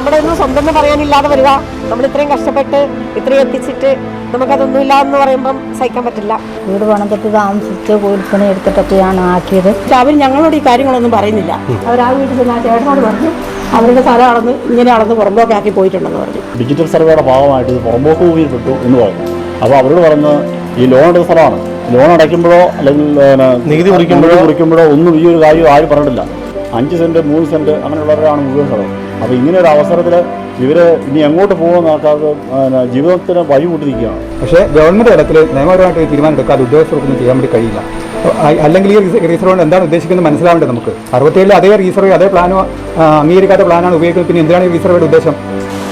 നമ്മുടെ ഒന്നും സ്വന്തം എന്ന് പറയാനില്ലാതെ വരിക. നമ്മൾ ഇത്രയും കഷ്ടപ്പെട്ട് ഇത്രയും എത്തിച്ചിട്ട് നമുക്കതൊന്നും ഇല്ല എന്ന് പറയുമ്പം സഹിക്കാൻ പറ്റില്ല. വീട് പണിതിട്ട് താമസിച്ച് കൂലിപ്പണി എടുത്തിട്ടൊക്കെയാണ് ആക്കിയത്. പക്ഷെ അവർ ഞങ്ങളോട് ഈ കാര്യങ്ങളൊന്നും പറയുന്നില്ല. അവർ ആ വീട്ടിൽ ഞാൻ ആ ചേട്ടനോട് പറഞ്ഞു അവരുടെ സ്ഥലം അളന്ന് ഇങ്ങനെ അളന്ന് പുറമ്പോക്കെ ആക്കി പോയിട്ടുണ്ടെന്ന് പറഞ്ഞു. ഡിജിറ്റൽ സർവേയുടെ ഭാഗമായിട്ട് ഇത് പുറമ്പോക്ക് ഉപയോഗപ്പെട്ടു എന്ന് പറഞ്ഞു അപ്പോൾ അവരോട് പറഞ്ഞ് ഈ ലോൺ എടുത്ത സ്ഥലമാണ്. ലോൺ അടയ്ക്കുമ്പോഴോ അല്ലെങ്കിൽ നികുതി കുറിക്കുമ്പോഴോ- കുറിക്കുമ്പോഴോ ഒന്നും ഈ ഒരു കാര്യം ആരും പറഞ്ഞിട്ടില്ല. അഞ്ച് സെന്റ് മൂന്ന് സെന്റ് അങ്ങനെയുള്ളവരാണ് മുഴുവൻ സ്ഥലം. അപ്പോൾ ഇങ്ങനെ ഒരു അവസരത്തിൽ ഇവർ ഇനി എങ്ങോട്ട് പോകുമെന്ന് ആൾക്കാർക്ക് ജീവിതത്തിന് വഴി കൂട്ടിരിക്കുകയാണ് പക്ഷേ ഗവൺമെന്റ് തലത്തിൽ നിയമപരമായിട്ട് ഒരു തീരുമാനം എടുക്കാതെ ഉദ്യോഗസ്ഥർക്കൊന്നും ചെയ്യാൻ വേണ്ടി കഴിയില്ല. അല്ലെങ്കിൽ ഈ റീസ- റീസർവ് കൊണ്ട് എന്താണ് ഉദ്ദേശിക്കുന്നത് മനസ്സിലാവേണ്ടത് നമുക്ക്? അറുപത്തേഴിൽ അതേ റീസർവ് അതേ പ്ലാനോ അംഗീകരിക്കാത്ത പ്ലാനാണ് ഉപയോഗിക്കുന്നത്. പിന്നെ എന്തിനാണ് ഈ റീസർവയുടെ ഉദ്ദേശം?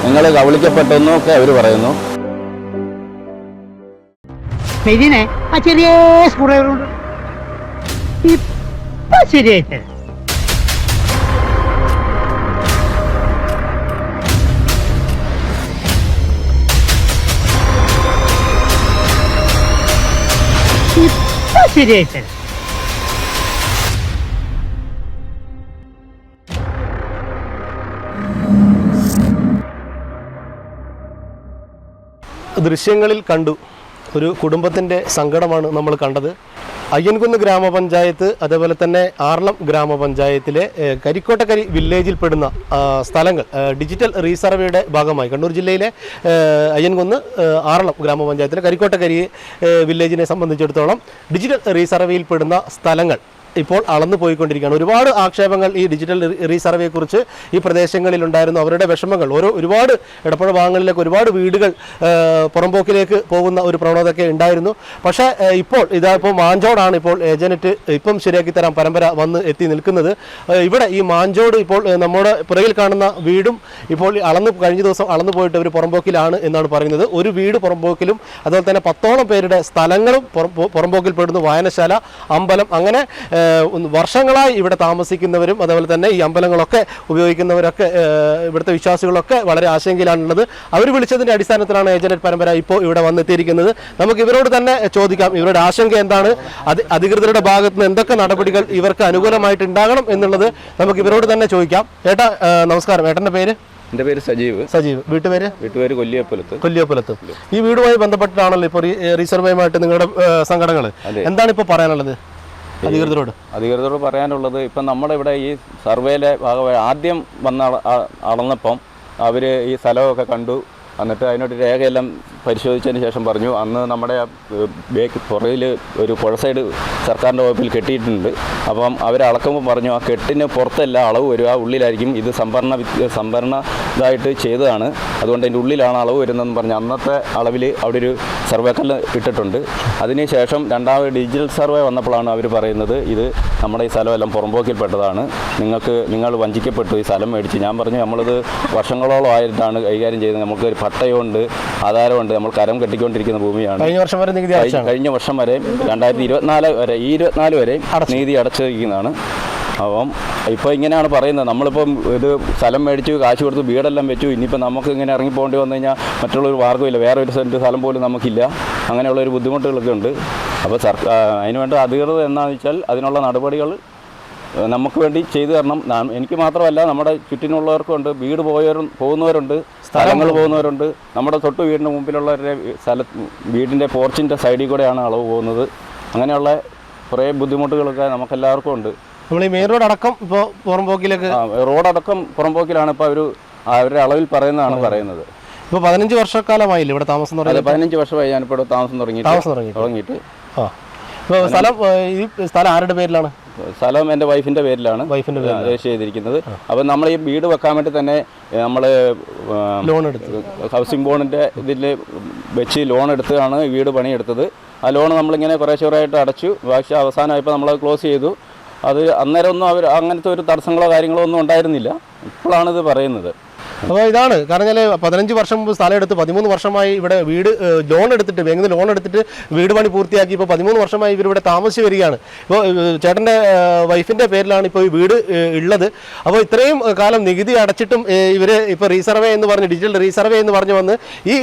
നിങ്ങൾ കബളിക്കപ്പെട്ടെന്നൊക്കെ അവർ പറയുന്നു. ആ ചെറിയ സ്കൂളുകളുണ്ട് ഇപ്പൊ ശരിയായിട്ട് ശരിയായിട്ട് ദൃശ്യങ്ങളിൽ കണ്ടു ഒരു കുടുംബത്തിന്റെ സങ്കടമാണ് നമ്മൾ കണ്ടത്. അയ്യൻകുന്ന് ഗ്രാമപഞ്ചായത്ത് അതേപോലെ തന്നെ ആർളം ഗ്രാമപഞ്ചായത്തിലെ കരിക്കോട്ടക്കരി വില്ലേജിൽ പെടുന്ന സ്ഥലങ്ങൾ ഡിജിറ്റൽ റീസർവേയുടെ ഭാഗമായി. കണ്ണൂർ ജില്ലയിലെ അയ്യൻകുന്ന് ആർളം ഗ്രാമപഞ്ചായത്തിലെ കരിക്കോട്ടക്കരി വില്ലേജിനെ സംബന്ധിച്ചിടത്തോളം ഡിജിറ്റൽ റീസർവേയിൽ പെടുന്ന സ്ഥലങ്ങൾ ഇപ്പോൾ അളന്നു പോയിക്കൊണ്ടിരിക്കുകയാണ്. ഒരുപാട് ആക്ഷേപങ്ങൾ ഈ ഡിജിറ്റൽ റീസർവേയെക്കുറിച്ച് ഈ പ്രദേശങ്ങളിൽ ഉണ്ടായിരുന്നു അവരുടെ വിഷമങ്ങൾ ഓരോ ഒരുപാട് ഇടപ്പുഴ ഭാഗങ്ങളിലേക്ക് ഒരുപാട് വീടുകൾ പുറമ്പോക്കിലേക്ക് പോകുന്ന ഒരു പ്രവണതയൊക്കെ ഉണ്ടായിരുന്നു. പക്ഷേ ഇപ്പോൾ ഇതാ ഇപ്പോൾ മാഞ്ചോടാണ് ഇപ്പോൾ ഏജനറ്റ് ഇപ്പം ശരിയാക്കി തരാൻ പരമ്പര വന്ന് എത്തി നിൽക്കുന്നത്. ഇവിടെ ഈ മാഞ്ചോട് ഇപ്പോൾ നമ്മുടെ പുറകിൽ കാണുന്ന വീടും ഇപ്പോൾ അളന്ന് കഴിഞ്ഞ ദിവസം അളന്നു പോയിട്ട് ഒരു പുറമ്പോക്കിലാണ് എന്നാണ് പറയുന്നത്. ഒരു വീട് പുറമ്പോക്കിലും അതുപോലെ തന്നെ പത്തോളം പേരുടെ സ്ഥലങ്ങളും പുറം- പുറമ്പോക്കിൽ വായനശാല അമ്പലം അങ്ങനെ വർഷങ്ങളായി ഇവിടെ താമസിക്കുന്നവരും അതുപോലെ തന്നെ ഈ അമ്പലങ്ങളൊക്കെ ഉപയോഗിക്കുന്നവരൊക്കെ ഇവിടുത്തെ വിശ്വാസികളൊക്കെ വളരെ ആശങ്കയിലാണുള്ളത്. അവർ വിളിച്ചതിന്റെ അടിസ്ഥാനത്തിലാണ് ഏജനറ്റ് പരമ്പര ഇപ്പോൾ ഇവിടെ വന്നെത്തിയിരിക്കുന്നത്. നമുക്ക് ഇവരോട് തന്നെ ചോദിക്കാം ഇവരുടെ ആശങ്ക എന്താണ്? അത് അധികൃതരുടെ ഭാഗത്ത് നിന്ന് എന്തൊക്കെ നടപടികൾ ഇവർക്ക് അനുകൂലമായിട്ട് ഉണ്ടാകണം എന്നുള്ളത് നമുക്ക് ഇവരോട് തന്നെ ചോദിക്കാം. ഏട്ടാ നമസ്കാരം. ഏട്ടന്റെ പേര്? എന്റെ പേര് സജീവ്. സജീവ്. വീട്ടുപേര്? വീട്ടുപേര് കൊല്ലിയപ്പുലത്ത്. കൊല്ലിയപ്പുലത്ത്. ഈ വീടുമായി ബന്ധപ്പെട്ടിട്ടാണല്ലോ ഇപ്പോൾ റീസർവേയുമായിട്ട് നിങ്ങളുടെ സംഘടനകൾ എന്താണ് ഇപ്പോൾ പറയാനുള്ളത്? അധികൃതരോട്? അധികൃതരോട് പറയാനുള്ളത് ഇപ്പം നമ്മുടെ ഇവിടെ ഈ സർവേയിലെ ഭാഗമായി ആദ്യം വന്ന അളന്നപ്പം അവർ ഈ സ്ഥലമൊക്കെ കണ്ടു. എന്നിട്ട് അതിനോട് രേഖയെല്ലാം പരിശോധിച്ചതിന് ശേഷം പറഞ്ഞു അന്ന് നമ്മുടെ ആ, ബേക്ക് പുറകിൽ ഒരു പുഴ സൈഡ് സർക്കാരിന്റെ വകുപ്പിൽ കെട്ടിയിട്ടുണ്ട്. അപ്പം അവർ അളക്കുമ്പോൾ പറഞ്ഞു ആ കെട്ടിന് പുറത്തല്ല അളവ് വരും. ആ ഉള്ളിലായിരിക്കും ഇത് സംഭരണ സംഭരണ ഇതായിട്ട് ചെയ്തതാണ്. അതുകൊണ്ട് അതിന്റെ ഉള്ളിലാണ് അളവ് വരുന്നതെന്ന് പറഞ്ഞു അന്നത്തെ അളവിൽ അവിടെ ഒരു സർവേ കല്ല് ഇട്ടിട്ടുണ്ട്. അതിനുശേഷം രണ്ടാമത് ഡിജിറ്റൽ സർവേ വന്നപ്പോഴാണ് അവർ പറയുന്നത് ഇത് നമ്മുടെ ഈ സ്ഥലമെല്ലാം പുറമ്പോക്കിൽപ്പെട്ടതാണ്. നിങ്ങൾക്ക് നിങ്ങൾ വഞ്ചിക്കപ്പെട്ടു. ഈ സ്ഥലം മേടിച്ച്. ഞാൻ പറഞ്ഞു നമ്മളിത് വർഷങ്ങളോളം ആയിട്ടാണ് കൈകാര്യം ചെയ്യുന്നത്. നമുക്ക് ഒരു പട്ടയമുണ്ട് ആധാരമുണ്ട്. നമ്മൾ കരം കെട്ടിക്കൊണ്ടിരിക്കുന്ന ഭൂമിയാണ്. കഴിഞ്ഞ വർഷം വരെ നികുതി കഴി- കഴിഞ്ഞ വർഷം വരെ രണ്ടായിരത്തി ഇരുപത്തിനാല് വരെ ഈ ഇരുപത്തിനാല് വരെ നീതി അടച്ചിരിക്കുന്നതാണ്. അപ്പം ഇപ്പോൾ ഇങ്ങനെയാണ് പറയുന്നത്. നമ്മളിപ്പം ഇത് സ്ഥലം മേടിച്ചു കാശ് കൊടുത്ത് വീടെല്ലാം വെച്ചു. ഇനിയിപ്പോൾ നമുക്ക് ഇങ്ങനെ ഇറങ്ങി പോകേണ്ടി വന്നു കഴിഞ്ഞാൽ മറ്റുള്ളൊരു മാർഗമില്ല വേറെ ഒരു സെന്റ് സ്ഥലം പോലും നമുക്കില്ല. അങ്ങനെയുള്ള ഒരു ബുദ്ധിമുട്ടുകളൊക്കെ ഉണ്ട്. അപ്പോൾ സർക്കാർ അതിനുവേണ്ട അധികൃതർ എന്താണെന്ന് വെച്ചാൽ അതിനുള്ള നടപടികൾ നമുക്ക് വേണ്ടി ചെയ്തു തരണം. എനിക്ക് മാത്രമല്ല നമ്മുടെ ചുറ്റിനുള്ളവർക്കുണ്ട് വീട് പോയവരും പോകുന്നവരുണ്ട്. സ്ഥലങ്ങൾ പോകുന്നവരുണ്ട്. നമ്മുടെ തൊട്ട് വീടിന്റെ മുമ്പിലുള്ളവരുടെ സ്ഥല വീടിന്റെ പോർച്ചിന്റെ സൈഡിൽ കൂടെയാണ് അളവ് പോകുന്നത്. അങ്ങനെയുള്ള കുറേ ബുദ്ധിമുട്ടുകളൊക്കെ നമുക്കെല്ലാവർക്കും ഉണ്ട്. നമ്മൾ ഈ മെയിൻ റോഡ് അടക്കം ഇപ്പോൾ പുറംപോക്കിലേക്ക് റോഡടക്കം പുറംപോക്കിലാണ് ഇപ്പോൾ അവർ അവരുടെ അളവിൽ പറയുന്നതാണ് പറയുന്നത്. ഇപ്പോൾ പതിനഞ്ച് വർഷക്കാലമായില്ലേ ഇവിടെ താമസം തുടങ്ങി പതിനഞ്ച് വർഷമായി ഞാനിപ്പോൾ ഇവിടെ താമസം തുടങ്ങി താമസം തുടങ്ങി തുടങ്ങിയിട്ട്. ആ. സ്ഥലം ഈ സ്ഥലം ആരുടെ പേരിലാണ്? സ്ഥലം എന്റെ വൈഫിന്റെ പേരിലാണ് വൈഫിന്റെ പേരിൽ രജിസ്റ്റർ ചെയ്തിരിക്കുന്നത്. അപ്പോൾ നമ്മൾ ഈ വീട് വെക്കാൻ വേണ്ടി തന്നെ നമ്മൾ ലോൺ എടുത്ത്. ഹൗസിംഗ് ബോണിന്റെ ഇതിൽ വെച്ച് ലോൺ എടുത്താണ് വീട് പണിയെടുത്തത്. ആ ലോൺ നമ്മളിങ്ങനെ കുറേശ്ശെ കുറേയായിട്ട് അടച്ചു. പക്ഷേ അവസാനമായപ്പോൾ നമ്മളത് ക്ലോസ് ചെയ്തു. അത് അന്നേരം ഒന്നും അവർ അങ്ങനത്തെ ഒരു തടസ്സങ്ങളോ കാര്യങ്ങളോ ഒന്നും ഉണ്ടായിരുന്നില്ല. ഇപ്പോഴാണിത് പറയുന്നത്. അപ്പോൾ ഇതാണ്. കാരണം ഞാൻ പതിനഞ്ച് വർഷം മുമ്പ് സ്ഥലം എടുത്ത് പതിമൂന്ന് വർഷമായി ഇവിടെ വീട് ലോൺ എടുത്തിട്ട് ബാങ്കിൽ നിന്ന് ലോൺ എടുത്തിട്ട് വീട് പണി പൂർത്തിയാക്കി ഇപ്പോൾ പതിമൂന്ന് വർഷമായി ഇവർ ഇവിടെ താമസിച്ച് വരികയാണ്. ഇപ്പോൾ ചേട്ടന്റെ വൈഫിന്റെ പേരിലാണ് ഇപ്പോൾ ഈ വീട് ഉള്ളത്. അപ്പോൾ ഇത്രയും കാലം നികുതി അടച്ചിട്ടും ഇവർ ഇപ്പോൾ റീസർവേ എന്ന് പറഞ്ഞ് ഡിജിറ്റൽ റീസർവേ എന്ന് പറഞ്ഞ് വന്ന് ഈ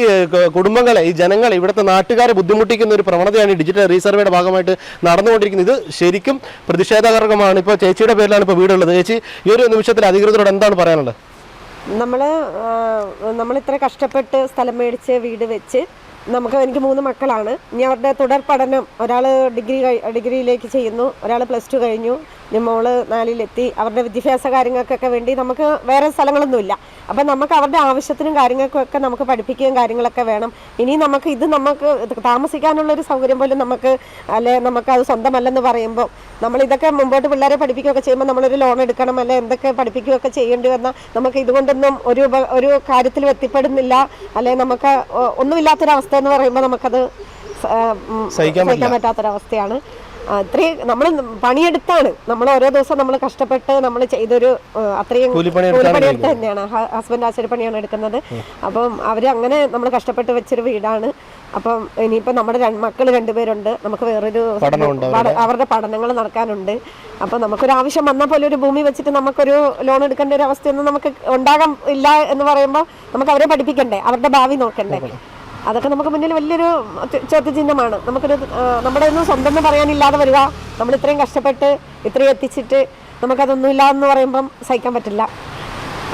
കുടുംബങ്ങളെ ഈ ജനങ്ങളെ ഇവിടുത്തെ നാട്ടുകാരെ ബുദ്ധിമുട്ടിക്കുന്ന ഒരു പ്രവണതയാണ് ഈ ഡിജിറ്റൽ റീസർവേയുടെ ഭാഗമായിട്ട് നടന്നുകൊണ്ടിരിക്കുന്നത്. ഇത് ശരിക്കും പ്രതിഷേധകർക്കമാണ് ഇപ്പോൾ ചേച്ചിയുടെ പേരിലാണ് ഇപ്പോൾ വീടുള്ളത്. ചേച്ചി ഈ ഒരു നിമിഷത്തിൽ അധികൃതരോട് എന്താണ് പറയാനുള്ളത്? നമ്മൾ നമ്മൾ ഇത്ര കഷ്ടപ്പെട്ട് സ്ഥലം മേടിച്ച് വീട് വെച്ച് നമുക്ക് എനിക്ക് മൂന്ന് മക്കളാണ്. ഇനി അവരുടെ തുടർ പഠനം ഒരാൾ ഡിഗ്രി ഡിഗ്രിയിലേക്ക് ചെയ്യുന്നു ഒരാൾ പ്ലസ് ടു കഴിഞ്ഞു. ഇനി മോൾ നാലിലെത്തി. അവരുടെ വിദ്യാഭ്യാസ കാര്യങ്ങൾക്കൊക്കെ വേണ്ടി നമുക്ക് വേറെ സ്ഥലങ്ങളൊന്നുമില്ല. അപ്പം നമുക്ക് അവരുടെ ആവശ്യത്തിനും കാര്യങ്ങൾക്കൊക്കെ നമുക്ക് പഠിപ്പിക്കുകയും കാര്യങ്ങളൊക്കെ വേണം. ഇനി നമുക്ക് ഇത് നമുക്ക് താമസിക്കാനുള്ളൊരു താമസിക്കാനുള്ള ഒരു സൗകര്യം പോലും നമുക്ക് അല്ലെ നമുക്ക് അത് സ്വന്തമല്ലെന്ന് പറയുമ്പോൾ നമ്മൾ ഇതൊക്കെ മുമ്പോട്ട് പിള്ളേരെ പഠിപ്പിക്കുകയൊക്കെ ചെയ്യുമ്പോൾ നമ്മളൊരു ലോൺ എടുക്കണം അല്ലെ എന്തൊക്കെ പഠിപ്പിക്കുകയൊക്കെ ചെയ്യേണ്ടി വന്നാൽ നമുക്ക് ഇതുകൊണ്ടൊന്നും ഒരു ഒരു കാര്യത്തിലും എത്തിപ്പെടുന്നില്ല. അല്ലെ നമുക്ക് ഒന്നുമില്ലാത്തൊരവസ്ഥ എന്ന് പറയുമ്പോൾ നമുക്കത് സഹിക്കാൻ പറ്റാത്തൊരവസ്ഥയാണ്. ആ, ഇത്രയും നമ്മൾ പണിയെടുത്താണ്. നമ്മൾ ഓരോ ദിവസം നമ്മൾ കഷ്ടപ്പെട്ട് നമ്മൾ ചെയ്തൊരു അത്രയും കൂലിപ്പണിയെടുത്ത് തന്നെയാണ്. ഹസ്ബൻഡ് ആശുപത്രിപ്പണിയാണ് എടുക്കുന്നത്. അപ്പം അവർ അങ്ങനെ നമ്മൾ കഷ്ടപ്പെട്ട് വെച്ചൊരു വീടാണ്. അപ്പം ഇനിയിപ്പോൾ നമ്മുടെ രണ്ട് മക്കൾ രണ്ടുപേരുണ്ട്. നമുക്ക് വേറൊരു അവരുടെ. പഠനങ്ങൾ നടക്കാനുണ്ട്. അപ്പം നമുക്കൊരു ആവശ്യം വന്നാൽ പോലെ ഒരു ഭൂമി വെച്ചിട്ട് നമുക്കൊരു ലോൺ എടുക്കേണ്ട ഒരു അവസ്ഥയൊന്നും നമുക്ക് ഉണ്ടാകാൻ ഇല്ല എന്ന് പറയുമ്പോൾ നമുക്ക് അവരെ പഠിപ്പിക്കണ്ടേ? അവരുടെ ഭാവി നോക്കണ്ടേ? അതൊക്കെ നമുക്ക് മുന്നിൽ വലിയൊരു ചോദ്യചിഹ്നമാണ് നമുക്കൊരു നമ്മുടെ ഒന്നും സ്വന്തം എന്ന് പറയാനില്ലാതെ വരിക. നമ്മൾ ഇത്രയും കഷ്ടപ്പെട്ട് ഇത്രയും എത്തിച്ചിട്ട് നമുക്കതൊന്നും ഇല്ല എന്ന് പറയുമ്പം സഹിക്കാൻ പറ്റില്ല.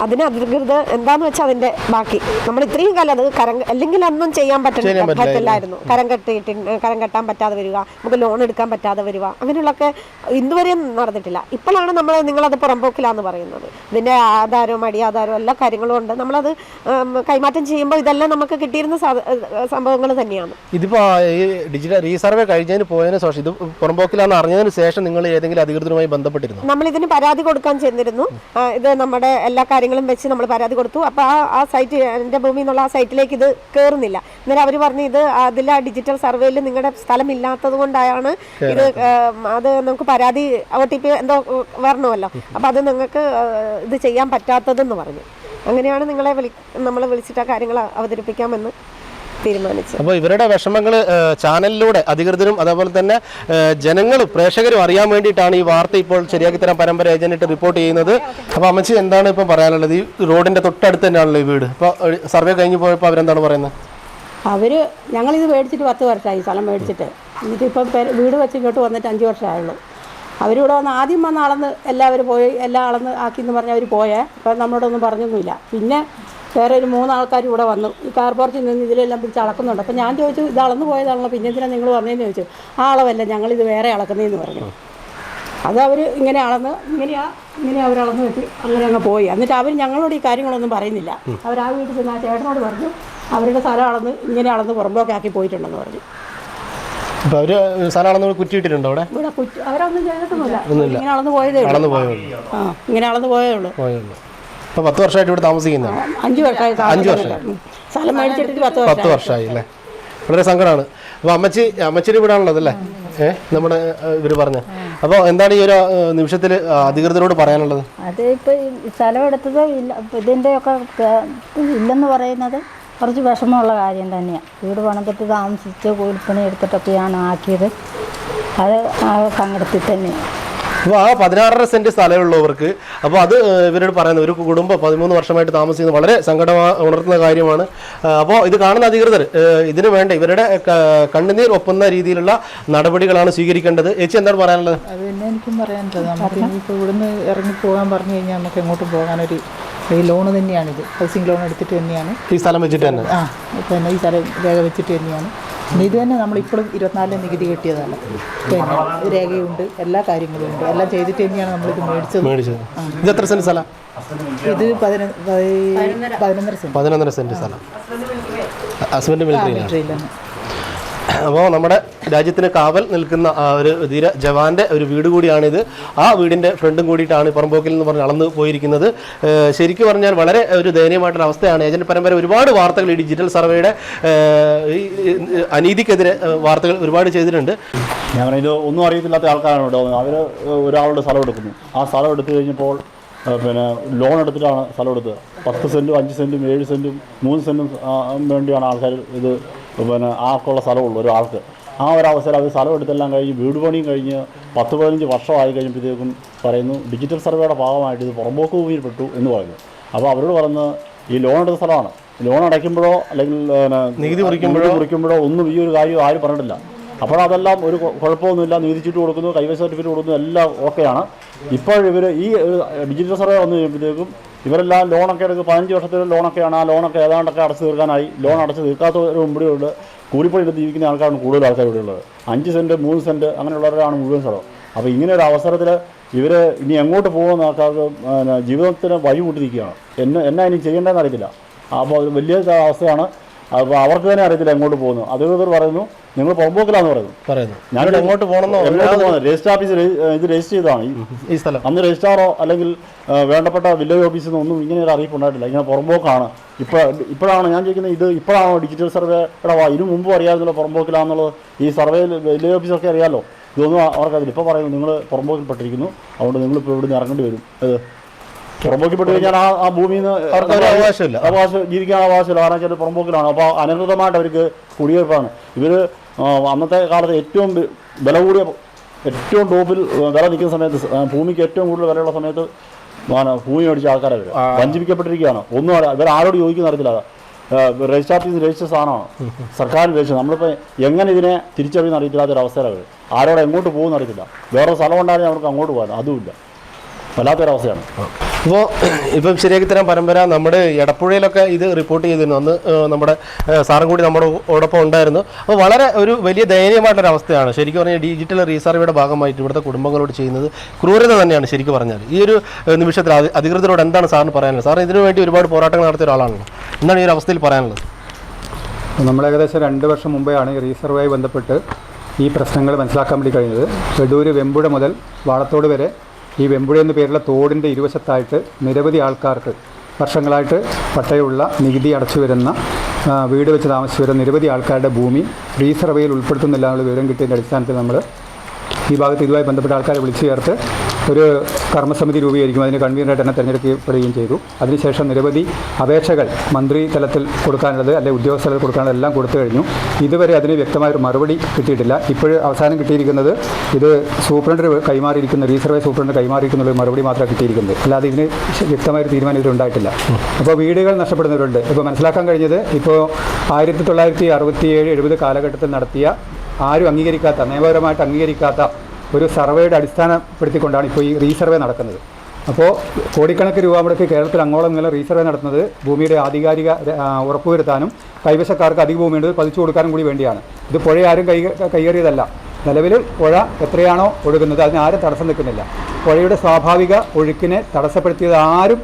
അതിന് അധികൃത എന്താന്ന് വെച്ചാൽ അതിന്റെ ബാക്കി. നമ്മൾ ഇത്രയും കാലം അത് കരം അല്ലെങ്കിൽ ഒന്നും ചെയ്യാൻ പറ്റില്ല. പറ്റില്ലായിരുന്നു കരം കെട്ടിയിട്ട് കരം കെട്ടാൻ പറ്റാതെ വരിക നമുക്ക് ലോൺ എടുക്കാൻ പറ്റാതെ വരിക അങ്ങനെയുള്ളൊക്കെ ഇന്നുവരെയും നടന്നിട്ടില്ല. ഇപ്പോഴാണ് നമ്മൾ നിങ്ങളത് പുറമ്പോക്കിലാന്ന് പറയുന്നത്. ഇതിന്റെ ആധാരവും അടിയാധാരവും എല്ലാ കാര്യങ്ങളും ഉണ്ട്. നമ്മളത് കൈമാറ്റം ചെയ്യുമ്പോൾ ഇതെല്ലാം നമുക്ക് കിട്ടിയിരുന്ന സംഭവങ്ങൾ തന്നെയാണ്. ഇതിപ്പോ ഈ ഡിജിറ്റൽ റീസർവേ കഴിഞ്ഞതിന് പോയതിനു ശേഷം ഇത് പുറമ്പോക്കിലാന്ന് അറിഞ്ഞതിന് ശേഷം നിങ്ങൾ ഏതെങ്കിലും അധികൃതരുമായി ബന്ധപ്പെട്ടിരുന്നു? നമ്മൾ ഇതിന് പരാതി കൊടുക്കാൻ ചെന്നിരുന്നു. ഇത് നമ്മുടെ എല്ലാ കാര്യങ്ങളും വെച്ച് നമ്മൾ പരാതി കൊടുത്തു. അപ്പോൾ ആ ആ സൈറ്റ് എന്റെ ഭൂമി എന്നുള്ള ആ സൈറ്റിലേക്ക് ഇത് കയറുന്നില്ല അന്നേരം അവർ പറഞ്ഞു ഇത് അതിൽ ആ ഡിജിറ്റൽ സർവേയിൽ നിങ്ങളുടെ സ്ഥലം ഇല്ലാത്തത് കൊണ്ടാണ് ഇത് അത് നമുക്ക് പരാതി ഒ ടി പി എന്തോ വരണമല്ലോ. അപ്പോൾ അത് നിങ്ങൾക്ക് ഇത് ചെയ്യാൻ പറ്റാത്തതെന്ന് പറഞ്ഞു. അങ്ങനെയാണ് നിങ്ങളെ വിളി നമ്മൾ വിളിച്ചിട്ട് ആ കാര്യങ്ങൾ അവതരിപ്പിക്കാമെന്ന് തീരുമാനിച്ചത്. അപ്പോൾ ഇവരുടെ വിഷമങ്ങൾ ചാനലിലൂടെ അധികൃതരും അതേപോലെ തന്നെ ജനങ്ങളും പ്രേക്ഷകരും അറിയാൻ വേണ്ടിയിട്ടാണ് ഈ വാർത്ത ഇപ്പോൾ ശരിയാക്കി തരാൻ പരമ്പര ഏജന്റിട്ട് റിപ്പോർട്ട് ചെയ്യുന്നത്. അപ്പോൾ അമ്മച്ചി എന്താണ് ഇപ്പം പറയാനുള്ളത്? ഈ റോഡിന്റെ തൊട്ടടുത്ത് തന്നെയാണല്ലോ ഈ വീട്. അപ്പോൾ സർവേ കഴിഞ്ഞ് പോയപ്പോൾ അവരെന്താണ് പറയുന്നത്? അവർ ഞങ്ങളിത് മേടിച്ചിട്ട് പത്ത് വർഷമായി സ്ഥലം മേടിച്ചിട്ട്. എന്നിട്ട് വീട് വെച്ച് ഇങ്ങോട്ട് വന്നിട്ട് അഞ്ച് വർഷമായുള്ളൂ. അവരിവിടെ വന്ന് ആദ്യം വന്ന അളന്ന് എല്ലാവരും പോയി എല്ലാം അളന്ന് ആക്കി എന്ന് പറഞ്ഞ് അവർ പോയേ. അപ്പം നമ്മളോടൊന്നും പറഞ്ഞൊന്നുമില്ല. പിന്നെ വേറെ ഒരു മൂന്നാൾക്കാർ ഇവിടെ വന്നു. ഈ കാർ പോർച്ചിൽ നിന്ന് ഇതിലെല്ലാം പിടിച്ച് അളക്കുന്നുണ്ട്. അപ്പം ഞാൻ ചോദിച്ചു ഇത് അളന്ന് പോയതാണല്ലോ പിന്നെ എന്തിനാണ് നിങ്ങൾ വന്നതെന്ന് ചോദിച്ചു? ആ അളവല്ല ഞങ്ങളിത് വേറെ അളക്കുന്നതെന്ന് പറഞ്ഞു. അത് അവർ ഇങ്ങനെ അളന്ന് ഇങ്ങനെയാ ഇങ്ങനെ അവർ അളന്ന് വെച്ച് അങ്ങനെ അങ്ങ് പോയി. എന്നിട്ട് അവർ ഞങ്ങളോട് ഈ കാര്യങ്ങളൊന്നും പറയുന്നില്ല. അവർ ആ വീട്ടിൽ ചെന്ന് ആ ചേട്ടനോട് പറഞ്ഞു അവരുടെ സ്ഥലം അളന്ന് ഇങ്ങനെ അളന്ന് പുറമ്പോക്കെ ആക്കി പോയിട്ടുണ്ടെന്ന് പറഞ്ഞു. സ്ഥലമാണെന്ന് കുറ്റിയിട്ടിട്ടുണ്ടോ അവിടെ? ഇവിടെ കുറ്റ അവരൊന്നും ചെയ്തിട്ടൊന്നുമില്ല. ഇങ്ങനെ അളന്ന് പോയതേ ഉള്ളൂ. അളന്ന് പോയേ ഉള്ളൂ. ആ ഇങ്ങനെ അളന്ന് പോയേ ഉള്ളൂ. പോയേ ഉള്ളൂ. അപ്പോൾ പത്ത് വർഷമായിട്ട് ഇവിടെ താമസിക്കുന്നതാണ് അഞ്ച് വർഷമായി അഞ്ച് വർഷം. ഉം. സ്ഥലം മേടിച്ചിട്ട് പത്ത് പത്ത് വർഷം വർഷമായി അല്ലേ? വളരെ സങ്കടമാണ് അപ്പോൾ അമ്മച്ചി അമ്മച്ചിയുടെ വീടാണുള്ളത് അല്ലേ? ഏഹ് നമ്മുടെ ഇവർ പറഞ്ഞ. അപ്പോൾ എന്താണ് ഈ ഒരു നിമിഷത്തിൽ അധികൃതരോട് പറയാനുള്ളത്? അത് ഇപ്പോൾ സ്ഥലം എടുത്തത് ഇല്ല ഇതിന്റെയൊക്കെ ഇല്ലെന്ന് പറയുന്നത് കുറച്ച് വിഷമമുള്ള കാര്യം തന്നെയാണ് വീട് പണിതിട്ട് താമസിച്ച് കൂലിപ്പണി എടുത്തിട്ടൊക്കെയാണ് ആക്കിയത്. അത് ആ സങ്കടത്തിൽ തന്നെയാണ് അപ്പോൾ ആ പതിനാറര സെന്റ് സ്ഥലമുള്ളവർക്ക് അപ്പോൾ അത് ഇവരോട് പറയുന്നത് ഒരു കുടുംബം പതിമൂന്ന് വർഷമായിട്ട് താമസിക്കുന്നത് വളരെ സങ്കടം ഉണർത്തുന്ന കാര്യമാണ്. അപ്പോൾ ഇത് കാണുന്ന അധികൃതർ ഇതിന് വേണ്ട ഇവരുടെ കണ്ണുനീർ ഒപ്പുന്ന രീതിയിലുള്ള നടപടികളാണ് സ്വീകരിക്കേണ്ടത്. ചേച്ചി എന്താണ് പറയാനുള്ളത്? അത് തന്നെ എനിക്കും പറയാനുള്ളത്. നമുക്ക് ഇനിയിപ്പോൾ ഇവിടുന്ന് ഇറങ്ങി പോകാൻ പറഞ്ഞു കഴിഞ്ഞാൽ നമുക്ക് എങ്ങോട്ടും പോകാനൊരു ഈ ലോണ് തന്നെയാണിത്. ഹൗസിംഗ് ലോൺ എടുത്തിട്ട് തന്നെയാണ്. ഈ സ്ഥലം വെച്ചിട്ട് തന്നെ? ആ ഇപ്പം തന്നെ ഈ സ്ഥലം രേഖ വെച്ചിട്ട് തന്നെയാണ്. പിന്നെ ഇത് തന്നെ നമ്മളിപ്പോഴും ഇരുപത്തിനാലിന് നികുതി കെട്ടിയതാണ്. പിന്നെ രേഖയുണ്ട് എല്ലാ കാര്യങ്ങളും ഉണ്ട്. എല്ലാം ചെയ്തിട്ട് തന്നെയാണ് നമ്മളിത് മേടിച്ചത്. മേടിച്ചത്. ഇത് എത്ര സെന്റ് സ്ഥലം? ഇത് പതിനൊന്ന് പതി- പതിനൊന്നര. സെന്റ് പതിനൊന്നര സെന്റ് സ്ഥലം. ഹസ്ബൻഡ് മിലിറ്ററിയിലാണ് അപ്പോൾ നമ്മുടെ രാജ്യത്തിന് കാവൽ നിൽക്കുന്ന ഒരു ധീര ജവാന്റെ ഒരു വീട് കൂടിയാണിത്. ആ വീടിന്റെ ഫ്രണ്ടും കൂടിയിട്ടാണ് പുറമ്പോക്കിൽ എന്ന് പറഞ്ഞ് അളന്ന് പോയിരിക്കുന്നത്. ശരിക്കും പറഞ്ഞാൽ വളരെ ഒരു ദയനീയമായിട്ടുള്ള അവസ്ഥയാണ്. ഏജന്റ് പരമ്പര ഒരുപാട് വാർത്തകൾ ഈ ഡിജിറ്റൽ സർവേയുടെ അനീതിക്കെതിരെ വാർത്തകൾ ഒരുപാട് ചെയ്തിട്ടുണ്ട്. ഞാൻ പറയുന്നത് ഒന്നും അറിയത്തില്ലാത്ത ആൾക്കാരാണ് ഇവിടെ അവർ ഒരാളുടെ സ്ഥലം എടുക്കുന്നു. ആ സ്ഥലം എടുത്തു കഴിഞ്ഞപ്പോൾ പിന്നെ ലോൺ എടുത്തിട്ടാണ് സ്ഥലം എടുത്തത്. പത്ത് സെന്റും അഞ്ച് സെന്റും ഏഴ് സെന്റും മൂന്ന് സെന്റും വേണ്ടിയാണ് ആൾക്കാർ ഇത് പിന്നെ ആർക്കുള്ള സ്ഥലമുള്ളൂ ഒരാൾക്ക്. ആ ഒരു അവസരം അവർ സ്ഥലം എടുത്തെല്ലാം കഴിഞ്ഞ് വീട് പണിയും കഴിഞ്ഞ് പത്ത് പതിനഞ്ച് വർഷമായി കഴിഞ്ഞപ്പോഴത്തേക്കും പറയുന്നു ഡിജിറ്റൽ സർവേയുടെ ഭാഗമായിട്ട് ഇത് പുറമ്പോക്ക് ഭൂമിയിൽപ്പെട്ടു എന്ന് പറയുന്നു. അപ്പോൾ അവരോട് പറയുന്നത് ഈ ലോൺ എടുത്ത സ്ഥലമാണ്. ലോൺ അടയ്ക്കുമ്പോഴോ അല്ലെങ്കിൽ നികുതി കുറിക്കുമ്പോഴോ കുറിക്കുമ്പോഴോ ഒന്നും ഈ ഒരു കാര്യം ആരും പറഞ്ഞിട്ടില്ല. അപ്പോൾ അതെല്ലാം ഒരു കുഴപ്പമൊന്നുമില്ല. നീതി ചീട്ട് കൊടുക്കുന്നു കൈവശ സർട്ടിഫിക്കറ്റ് കൊടുക്കുന്നു എല്ലാം ഓക്കെയാണ്. ഇപ്പോൾ ഇവർ ഈ ഒരു ഡിജിറ്റൽ സർവേ വന്നു കഴിയുമ്പോഴത്തേക്കും ഇവരെല്ലാം ലോണൊക്കെ എടുക്കുക പതിനഞ്ച് വർഷത്തിലെ ലോണൊക്കെയാണ്. ആ ലോണൊക്കെ ഏതാണ്ടൊക്കെ അടച്ചു തീർക്കാനായി. ലോൺ അടച്ച് തീർക്കാത്തവരും ഇവിടെ ഉണ്ട് കൂലിപ്പണി എടുത്ത് ജീവിക്കുന്ന ആൾക്കാരാണ് കൂടുതൽ ആൾക്കാർ ഇവിടെ ഉള്ളത്. അഞ്ച് സെന്റ് മൂന്ന് സെന്റ് അങ്ങനെയുള്ളവരാണ് മുഴുവൻ സ്ഥലം അപ്പോൾ ഇങ്ങനെ ഒരു അവസരത്തിൽ ഇവർ ഇനി എങ്ങോട്ട് പോകുമെന്ന് ആൾക്കാർക്ക് ജീവിതത്തിന് വഴി കൂട്ടിരിക്കുകയാണ് എന്നെ എന്നാ ഇനി ചെയ്യേണ്ടതെന്ന് അറിയത്തില്ല. അപ്പോൾ വലിയ അവസ്ഥയാണ്. അപ്പോൾ അവർക്ക് തന്നെ അറിയത്തില്ല എങ്ങോട്ട് പോകുന്നു. അധികൃതർ പറയുന്നു. നിങ്ങൾ പുറമ്പോക്കിലാന്ന് പറയുന്നു. പറയുന്നു. ഞാൻ എങ്ങോട്ട് പോകണമെന്നോ എങ്ങോട്ട് പോകുന്നത്? രജിസ്റ്റർ ഓഫീസ് ഇത് രജിസ്റ്റർ ചെയ്താണ് ഈ സ്ഥലം. അന്ന് രജിസ്ട്രാറോ അല്ലെങ്കിൽ വേണ്ടപ്പെട്ട വില്ലേജ് ഓഫീസിൽ നിന്നൊന്നും ഇങ്ങനെ ഒരു അറിയിപ്പ് ഉണ്ടായിട്ടില്ല. ഇങ്ങനെ പുറമ്പോക്കാണ് ഇപ്പോൾ ഇപ്പോഴാണ് ഞാൻ ചോദിക്കുന്നത് ഇത് ഇപ്പോഴാണോ ഡിജിറ്റൽ സർവേയുടെ വാ ഇതിനു മുമ്പ് അറിയാമെന്നുള്ള പുറമ്പോക്കിലാണെന്നുള്ളത് ഈ സർവേയിൽ വില്ലേജ് ഓഫീസൊക്കെ അറിയാമല്ലോ ഇതൊന്നും അവർക്കതിൽ ഇപ്പോൾ പറയുന്നു നിങ്ങൾ പുറമ്പോക്കിൽപ്പെട്ടിരിക്കുന്നു അതുകൊണ്ട് നിങ്ങളിപ്പോൾ ഇവിടുന്ന് ഇറങ്ങേണ്ടി വരും. ഇത് പുറമ്പോക്കിൽപ്പെട്ട് കഴിഞ്ഞാൽ ആ ആ ഭൂമിയിൽ നിന്ന് അവർക്ക് ഒരു അവകാശമില്ല. അവകാശം ജീവിക്കാൻ അവകാശമില്ല. കാരണം വെച്ചാൽ പുറമ്പോക്കിലാണ്. അപ്പോൾ അനധികൃതമായിട്ട് അവർക്ക് കുടിയേർപ്പാണ് ഇവർ അന്നത്തെ കാലത്ത് ഏറ്റവും വില കൂടിയ ഏറ്റവും ടോപ്പിൽ വില നിൽക്കുന്ന സമയത്ത് ഭൂമിക്ക് ഏറ്റവും കൂടുതൽ വിലയുള്ള സമയത്ത് ഭൂമി മേടിച്ച ആൾക്കാരെ വരും വഞ്ചിപ്പിക്കപ്പെട്ടിരിക്കുകയാണ്. ഒന്നും അറിയാം ഇവർ ആരോട് ചോദിക്കുന്ന അറിയത്തില്ല. രജിസ്റ്റർ ഓഫീസ് രജിസ്റ്റർ സാധനമാണ്. സർക്കാർ രജിസ്റ്റർ നമ്മളിപ്പോൾ എങ്ങനെ ഇതിനെ തിരിച്ചറിയുന്ന ഒരു ആരോടെ ആരോട് എങ്ങോട്ട് പോകുമെന്ന് അറിയത്തില്ല. വേറെ സ്ഥലം ഉണ്ടായാലും അവർക്ക് അങ്ങോട്ട് പോകാൻ അതുമില്ല. വല്ലാത്തൊരവസ്ഥയാണ്. ഇപ്പോൾ ഇപ്പം ശരിയാക്കി തരാൻ പരമ്പര നമ്മുടെ എടപ്പുഴയിലൊക്കെ ഇത് റിപ്പോർട്ട് ചെയ്തിരുന്നു. അന്ന് നമ്മുടെ സാറും കൂടി നമ്മുടെ ഓടൊപ്പം ഉണ്ടായിരുന്നു. അപ്പോൾ വളരെ ഒരു വലിയ ദയനീയമായിട്ടൊരു അവസ്ഥയാണ്. ശരിക്കും പറഞ്ഞാൽ ഡിജിറ്റൽ റീസർവേയുടെ ഭാഗമായിട്ട് ഇവിടുത്തെ കുടുംബങ്ങളോട് ചെയ്യുന്നത് ക്രൂരത തന്നെയാണ് ശരിക്കും പറഞ്ഞാൽ. ഈ ഒരു നിമിഷത്തിൽ അധികൃതരോട് എന്താണ് സാറിന് പറയാനുള്ളത്? സാർ ഇതിനു വേണ്ടി ഒരുപാട് പോരാട്ടങ്ങൾ നടത്തിയ ഒരാളാണല്ലോ. എന്താണ് ഈ ഒരു അവസ്ഥയിൽ പറയാനുള്ളത്? നമ്മൾ ഏകദേശം രണ്ട് വർഷം മുമ്പെയാണ് ഈ റീസർവേയുമായി ബന്ധപ്പെട്ട് ഈ പ്രശ്നങ്ങൾ മനസ്സിലാക്കാൻ വേണ്ടി കഴിഞ്ഞത്. വെടൂര് വെമ്പുഴ മുതൽ വാളത്തോട് വരെ ഈ വെമ്പുഴ എന്ന പേരുള്ള തോടിന്റെ ഇരുവശത്തായിട്ട് നിരവധി ആൾക്കാർക്ക് വർഷങ്ങളായിട്ട് പട്ടയമുള്ള നികുതി അടച്ചു വരുന്ന വീട് വെച്ച് താമസിച്ചു വരുന്ന നിരവധി ആൾക്കാരുടെ ഭൂമി റീസർവേയിൽ ഉൾപ്പെടുത്തുന്നില്ല എന്നുള്ള വിവരം കിട്ടിയതിന്റെ അടിസ്ഥാനത്തിൽ നമ്മൾ ഈ ഭാഗത്ത് ഇതുമായി ബന്ധപ്പെട്ട ആൾക്കാരെ വിളിച്ചു ചേർത്ത് ഒരു കർമ്മസമിതി രൂപീകരിക്കും. അതിന് കൺവീനറായിട്ട് തന്നെ തിരഞ്ഞെടുക്കപ്പെടുകയും ചെയ്തു. അതിനുശേഷം നിരവധി അപേക്ഷകൾ മന്ത്രി തലത്തിൽ കൊടുക്കാനുള്ളത് അല്ലെങ്കിൽ ഉദ്യോഗസ്ഥ തലത്തിൽ കൊടുക്കാനുള്ളത് എല്ലാം കൊടുത്തു കഴിഞ്ഞു. ഇതുവരെ അതിന് വ്യക്തമായൊരു മറുപടി കിട്ടിയിട്ടില്ല. ഇപ്പോൾ അവസാനം കിട്ടിയിരിക്കുന്നത് ഇത് സൂപ്രണ്ടിന് കൈമാറിയിരിക്കുന്ന റീസർവേ സൂപ്രണ്ട് കൈമാറിയിരിക്കുന്ന ഒരു മറുപടി മാത്രമേ കിട്ടിയിരിക്കുന്നത്. അല്ലാതെ ഇതിന് വ്യക്തമായൊരു തീരുമാനം ഇതുണ്ടായിട്ടില്ല അപ്പോൾ വീടുകൾ നഷ്ടപ്പെടുന്നവരുണ്ട്. ഇപ്പോൾ മനസ്സിലാക്കാൻ കഴിഞ്ഞത് ഇപ്പോൾ ആയിരത്തി തൊള്ളായിരത്തി അറുപത്തിയേഴ് എഴുപത് കാലഘട്ടത്തിൽ നടത്തിയ ആരും അംഗീകരിക്കാത്ത നിയമപരമായിട്ട് അംഗീകരിക്കാത്ത ഒരു സർവേയുടെ അടിസ്ഥാനപ്പെടുത്തിക്കൊണ്ടാണ് ഇപ്പോൾ ഈ റീസർവേ നടക്കുന്നത്. അപ്പോൾ കോടിക്കണക്കിന് രൂപ മുടക്കി കേരളത്തിൽ അങ്ങോളം ഇങ്ങനെ റീസർവേ നടത്തുന്നത് ഭൂമിയുടെ ആധികാരിക ഉറപ്പുവരുത്താനും കൈവശക്കാർക്ക് അധിക ഭൂമിയുണ്ട് പതിച്ചു കൊടുക്കാനും കൂടി വേണ്ടിയാണ്. ഇത് പുഴ ആരും കൈ കൈയേറിയതല്ല. നിലവിൽ പുഴ എത്രയാണോ ഒഴുകുന്നത് അതിന് ആരും തടസ്സം നിൽക്കുന്നില്ല. പുഴയുടെ സ്വാഭാവിക ഒഴുക്കിനെ തടസ്സപ്പെടുത്തിയത് ആരും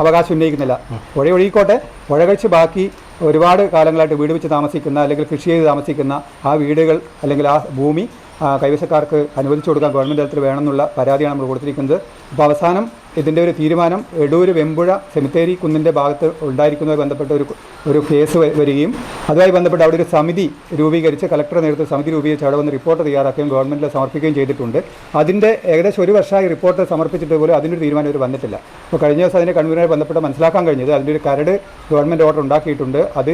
അവകാശം ഉന്നയിക്കുന്നില്ല. പുഴ ഒഴുകിക്കോട്ടെ പുഴ കഴിച്ച് ബാക്കി ഒരുപാട് കാലങ്ങളായിട്ട് വീട് വെച്ച് താമസിക്കുന്ന അല്ലെങ്കിൽ കൃഷി ചെയ്ത് താമസിക്കുന്ന ആ വീടുകൾ അല്ലെങ്കിൽ ആ ഭൂമി കൈവശക്കാർക്ക് അനുവദിച്ചു കൊടുക്കാൻ ഗവൺമെന്റ് തലത്തിൽ വേണമെന്നുള്ള പരാതിയാണ് നമ്മൾ കൊടുത്തിരിക്കുന്നത്. അപ്പോൾ അവസാനം ഇതിന്റെ ഒരു തീരുമാനം എടൂര് വെമ്പുഴ സെമിത്തേരി കുന്നിന്റെ ഭാഗത്ത് ഉണ്ടായിരിക്കുന്നതുമായി ബന്ധപ്പെട്ട ഒരു ഒരു കേസ് വരികയും അതുമായി ബന്ധപ്പെട്ട് അവിടെ ഒരു സമിതി രൂപീകരിച്ച് കലക്ടറുടെ നേതൃത്വത്തിൽ സമിതി രൂപീകരിച്ച് അവിടെ വന്ന് റിപ്പോർട്ട് തയ്യാറാക്കുകയും ഗവൺമെന്റിൽ സമർപ്പിക്കുകയും ചെയ്തിട്ടുണ്ട്. അതിന്റെ ഏകദേശം ഒരു വർഷമായി റിപ്പോർട്ട് സമർപ്പിച്ചിട്ട് പോലും അതിനൊരു തീരുമാനം ഒരു വന്നിട്ടില്ല. അപ്പോൾ കഴിഞ്ഞ ദിവസം അതിന്റെ കൺവീനറുമായി ബന്ധപ്പെട്ട് മനസ്സിലാക്കാൻ കഴിഞ്ഞത് അതിന്റെ ഒരു കരട് ഗവൺമെന്റ് ഓർഡർ ഉണ്ടാക്കിയിട്ടുണ്ട്. അത്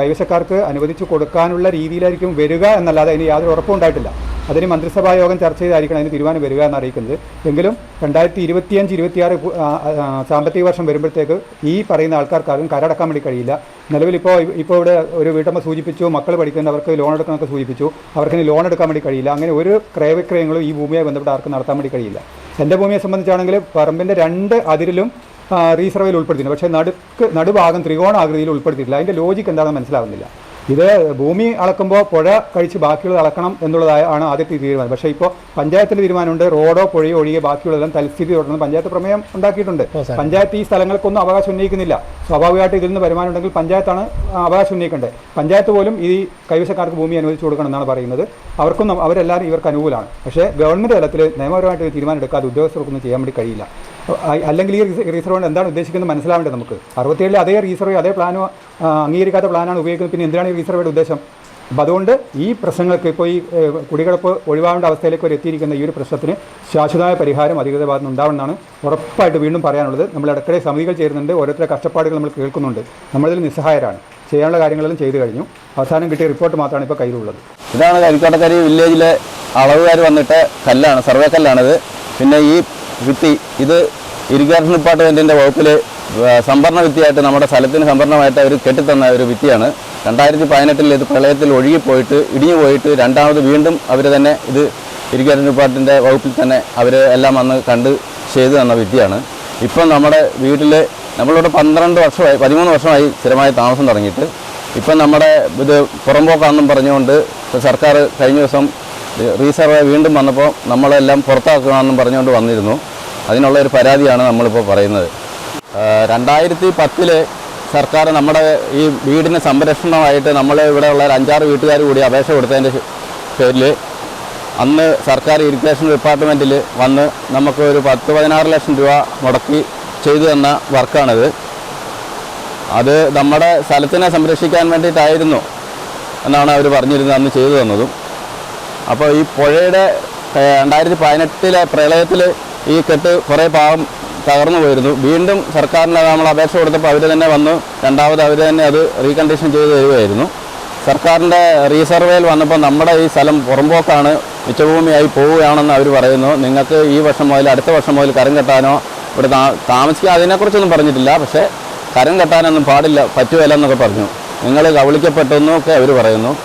കൈവശക്കാർക്ക് അനുവദിച്ചു കൊടുക്കാനുള്ള രീതിയിലായിരിക്കും വരിക എന്നല്ലാതെ അതിന് യാതൊരു ഉറപ്പും ഉണ്ടായിട്ടില്ല. അതിന് മന്ത്രിസഭാ യോഗം ചർച്ച ചെയ്തായിരിക്കണം അതിന് തീരുമാനം വരിക എന്ന് അറിയിക്കുന്നത് എങ്കിലും രണ്ടായിരത്തി ഇരുപത്തിയഞ്ച് ഇരുപത്തിയാറ് സാമ്പത്തിക വർഷം വരുമ്പോഴത്തേക്ക് ഈ പറയുന്ന ആൾക്കാർക്കാരും കരടക്കാൻ വേണ്ടി കഴിയില്ല. നിലവിൽ ഇപ്പോൾ ഇവിടെ ഒരു വീട്ടമ്മ സൂചിപ്പിച്ചു മക്കൾ പഠിക്കുന്നവർക്ക് ലോൺ എടുക്കാനൊക്കെ സൂചിപ്പിച്ചു. അവർക്ക് ലോൺ എടുക്കാൻ വേണ്ടി കഴിയില്ല. അങ്ങനെ ഒരു ക്രയവിക്രയങ്ങളും ഈ ഭൂമിയെ ബന്ധപ്പെട്ട് ആർക്കും നടത്താൻ വേണ്ടി കഴിയില്ല. എന്റെ ഭൂമിയെ സംബന്ധിച്ചാണെങ്കിൽ പറമ്പിന്റെ രണ്ട് അതിരിലും റീസർവേയിൽ ഉൾപ്പെടുത്തിയിട്ടുണ്ട്. പക്ഷേ നടുക്ക് നടുഭാഗം ത്രികോണാകൃതിയിൽ ഉൾപ്പെടുത്തിയിട്ടില്ല. അതിന്റെ ലോജിക്ക് എന്താണെന്ന് മനസ്സിലാവുന്നില്ല. ഇത് ഭൂമി അളക്കുമ്പോൾ പുഴ കഴിച്ച് ബാക്കിയുള്ളത് അളക്കണം എന്നുള്ളതായ ആണ് ആദ്യത്തെ തീരുമാനം. പക്ഷേ ഇപ്പോൾ പഞ്ചായത്തിന്റെ തീരുമാനമുണ്ട് റോഡോ പുഴയോ ഒഴികെ ബാക്കിയുള്ളതെല്ലാം തൽസ്ഥിതി തുടർന്ന് പഞ്ചായത്ത് പ്രമേയം ഉണ്ടാക്കിയിട്ടുണ്ട്. പഞ്ചായത്ത് ഈ സ്ഥലങ്ങൾക്കൊന്നും അവകാശം ഉന്നയിക്കുന്നില്ല. സ്വാഭാവികമായിട്ട് ഇതിൽ നിന്ന് വരുമാനം ഉണ്ടെങ്കിൽ പഞ്ചായത്താണ് അവകാശം ഉന്നയിക്കേണ്ടത്. പഞ്ചായത്ത് പോലും ഈ കൈവശക്കാർക്ക് ഭൂമി അനുവദിച്ചു കൊടുക്കണം എന്നാണ് പറയുന്നത്. അവർക്കും നം- അവരെല്ലാവരും ഇവർക്ക് അനുകൂലമാണ്. പക്ഷേ ഗവൺമെന്റ് തലത്തിൽ നിയമപരമായിട്ട് ഒരു തീരുമാനം എടുക്കാതെ ഉദ്യോഗസ്ഥർക്കൊന്നും ചെയ്യാൻ വേണ്ടി കഴിയില്ല. അല്ലെങ്കിൽ ഈ റിസ- റീസർവ് എന്താണ് ഉദ്ദേശിക്കുന്നത് മനസ്സിലാവേണ്ടത് നമുക്ക്? അറുപത്തിയേഴിലെ അതേ റീസർവ് അതേ പ്ലാനോ അംഗീകരിക്കാത്ത പ്ലാനാണ് ഉപയോഗിക്കുന്നത്. പിന്നെ എന്തിനാണ് ഈ റീസർവയുടെ ഉദ്ദേശം? അപ്പോൾ അതുകൊണ്ട് ഈ പ്രശ്നങ്ങൾക്ക് ഇപ്പോൾ ഈ കുടികളപ്പ് ഒഴിവാവേണ്ട അവസ്ഥയിലേക്ക് ഒരു എത്തിയിരിക്കുന്ന ഈ ഒരു പ്രശ്നത്തിന് ശാശ്വതമായ പരിഹാരം അധികൃത ഭാഗത്ത് ഉണ്ടാവണമെന്നാണ് ഉറപ്പായിട്ട് വീണ്ടും പറയാനുള്ളത്. നമ്മൾ ഇടയ്ക്കിടെ സമിതികൾ ചേരുന്നുണ്ട്. ഓരോരുത്തരുടെ കഷ്ടപ്പാടുകൾ നമ്മൾ കേൾക്കുന്നുണ്ട്. നമ്മളിതിൽ നിസ്സഹായരാണ്. ചെയ്യാനുള്ള കാര്യങ്ങളെല്ലാം ചെയ്തു കഴിഞ്ഞു. അവസാനം കിട്ടിയ റിപ്പോർട്ട് മാത്രമാണ് ഇപ്പോൾ കയ്യിലുള്ളത്. ഇതാണ് കരിക്കോട്ടക്കരി വില്ലേജിലെ അളവുകാർ വന്നിട്ട് കല്ലാണ് സർവേ കല്ലാണിത്. പിന്നെ ഈ വിത്തി ഇത് ഇരിഗേഷൻ ഡിപ്പാർട്ട്മെന്റിന്റെ വകുപ്പിൽ സംഭരണ ഭിത്തിയായിട്ട് നമ്മുടെ സ്ഥലത്തിന് സംഭരണമായിട്ട് അവർ കെട്ടിത്തന്ന ഒരു ഭിത്തിയാണ്. രണ്ടായിരത്തി പതിനെട്ടിൽ ഇത് പ്രളയത്തിൽ ഒഴുകിപ്പോയിട്ട് ഇടിഞ്ഞു പോയിട്ട് രണ്ടാമത് വീണ്ടും അവർ തന്നെ ഇത് ഇരിഗേഷൻ ഡിപ്പാർട്ട്മെന്റിന്റെ വകുപ്പിൽ തന്നെ അവർ എല്ലാം വന്ന് കണ്ട് ചെയ്തു തന്ന വിദ്യയാണ് ഇപ്പം നമ്മുടെ വീട്ടിൽ നമ്മളിവിടെ പന്ത്രണ്ട് വർഷമായി പതിമൂന്ന് വർഷമായി സ്ഥിരമായി താമസം തുടങ്ങിയിട്ട്. ഇപ്പം നമ്മുടെ ഇത് പുറമ്പോക്കാണെന്നും പറഞ്ഞുകൊണ്ട് സർക്കാർ കഴിഞ്ഞ ദിവസം റീസർവേ വീണ്ടും വന്നപ്പോൾ നമ്മളെല്ലാം പുറത്താക്കണമെന്നും പറഞ്ഞുകൊണ്ട് വന്നിരുന്നു. അതിനുള്ള ഒരു പരാതിയാണ് നമ്മളിപ്പോൾ പറയുന്നത്. രണ്ടായിരത്തി പത്തിൽ സർക്കാർ നമ്മുടെ ഈ വീടിന് സംരക്ഷണമായിട്ട് നമ്മൾ ഉള്ള ഒരു അഞ്ചാറ് വീട്ടുകാർ കൂടി അപേക്ഷ കൊടുത്തതിന്റെ പേരിൽ അന്ന് സർക്കാർ ഇറിഗേഷൻ ഡിപ്പാർട്ട്മെന്റിൽ വന്ന് നമുക്ക് ഒരു പത്ത് പതിനാറ് ലക്ഷം രൂപ മുടക്കി ചെയ്തു തന്ന വർക്കാണിത്. അത് നമ്മുടെ സ്ഥലത്തിനെ സംരക്ഷിക്കാൻ വേണ്ടിയിട്ടായിരുന്നു എന്നാണ് അവർ പറഞ്ഞിരുന്നത് അന്ന് ചെയ്തു തന്നതും. അപ്പോൾ ഈ പുഴയുടെ രണ്ടായിരത്തി പതിനെട്ടിലെ പ്രളയത്തിൽ ഈ കെട്ട് കുറേ പാവം തകർന്നു പോയിരുന്നു. വീണ്ടും സർക്കാരിന് നമ്മൾ അപേക്ഷ കൊടുത്തപ്പോൾ അവർ തന്നെ വന്ന്. രണ്ടാമത് അവർ തന്നെ അത് റീകണ്ടീഷൻ ചെയ്ത് തരുമായിരുന്നു സർക്കാരിന്റെ റീസർവേയിൽ വന്നപ്പോൾ നമ്മുടെ ഈ സ്ഥലം പുറമ്പോക്കാണ് മിച്ചഭൂമിയായി പോവുകയാണെന്ന് അവർ പറയുന്നു. നിങ്ങൾക്ക് ഈ വർഷം മുതൽ അടുത്ത വർഷം മുതൽ കരം കെട്ടാനോ ഇവിടെ താ- താമസിക്കാൻ അതിനെക്കുറിച്ചൊന്നും പറഞ്ഞിട്ടില്ല പക്ഷേ കരം കെട്ടാനൊന്നും പാടില്ല പറ്റുമല്ല എന്നൊക്കെ പറഞ്ഞു. നിങ്ങൾ കബളിക്കപ്പെട്ടെന്നൊക്കെ അവർ പറയുന്നു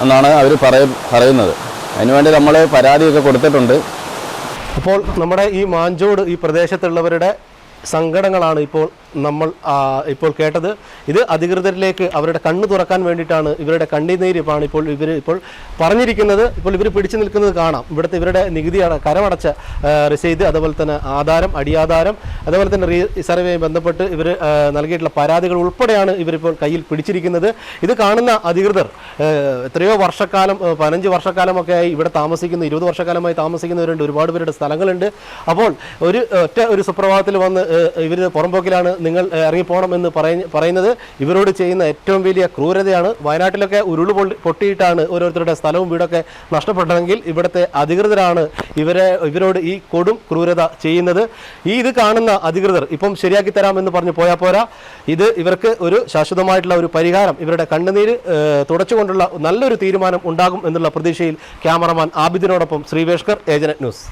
എന്നാണ് അവർ പറയ പറയുന്നത്. അതിനുവേണ്ടി നമ്മൾ പരാതിയൊക്കെ കൊടുത്തിട്ടുണ്ട്. അപ്പോൾ നമ്മുടെ ഈ മാഞ്ചോട് ഈ പ്രദേശത്തുള്ളവരുടെ സങ്കടങ്ങളാണ് ഇപ്പോൾ നമ്മൾ ഇപ്പോൾ കേട്ടത്. ഇത് അധികൃതരിലേക്ക് അവരുടെ കണ്ണ് തുറക്കാൻ വേണ്ടിയിട്ടാണ് ഇവരുടെ കണ്ണിനീരിപ്പാണ് ഇപ്പോൾ ഇവർ ഇപ്പോൾ പറഞ്ഞിരിക്കുന്നത്. ഇപ്പോൾ ഇവർ പിടിച്ചു നിൽക്കുന്നത് കാണാം. ഇവിടുത്തെ ഇവരുടെ നികുതി കരമടച്ച ആ, അതുപോലെ തന്നെ ആധാരം അടിയാധാരം അതുപോലെ തന്നെ റീ സർവേയുമായി ബന്ധപ്പെട്ട് ഇവർ നൽകിയിട്ടുള്ള പരാതികൾ ഉൾപ്പെടെയാണ് ഇവരിപ്പോൾ കയ്യിൽ പിടിച്ചിരിക്കുന്നത്. ഇത് കാണുന്ന അധികൃതർ എത്രയോ വർഷക്കാലം പതിനഞ്ച് വർഷക്കാലമൊക്കെ ആയി ഇവിടെ താമസിക്കുന്ന. ഇരുപത് വർഷക്കാലമായി താമസിക്കുന്നവരുണ്ട്. ഒരുപാട് പേരുടെ സ്ഥലങ്ങളുണ്ട്. അപ്പോൾ ഒരു ഒറ്റ ഒരു സുപ്രഭാതത്തിൽ വന്ന് ഇവർ പുറമ്പോക്കിലാണ് നിങ്ങൾ ഇറങ്ങിപ്പോകണം എന്ന് പറയ- പറയുന്നത് ഇവരോട് ചെയ്യുന്ന ഏറ്റവും വലിയ ക്രൂരതയാണ്. വയനാട്ടിലൊക്കെ പൊള്ളി പൊട്ടിയിട്ടാണ് ഓരോരുത്തരുടെ സ്ഥലവും വീടൊക്കെ നഷ്ടപ്പെട്ടതെങ്കിൽ ഇവിടുത്തെ അധികൃതരാണ് ഇവരെ ഇവരോട് ഈ കൊടും ക്രൂരത ചെയ്യുന്നത്. ഈ ഇത് കാണുന്ന അധികൃതർ ഇപ്പം ശരിയാക്കി തരാമെന്ന് പറഞ്ഞ് പോയാൽ പോരാ. ഇത് ഇവർക്ക് ഒരു ശാശ്വതമായിട്ടുള്ള ഒരു പരിഹാരം. ഇവരുടെ കണ്ണുനീര് തുടച്ചുകൊണ്ടുള്ള നല്ലൊരു തീരുമാനം ഉണ്ടാകും എന്നുള്ള പ്രതീക്ഷയിൽ ക്യാമറമാൻ ആബിദിനോടൊപ്പം ശ്രീവേഷ്കർ ഏജനറ്റ് ന്യൂസ്.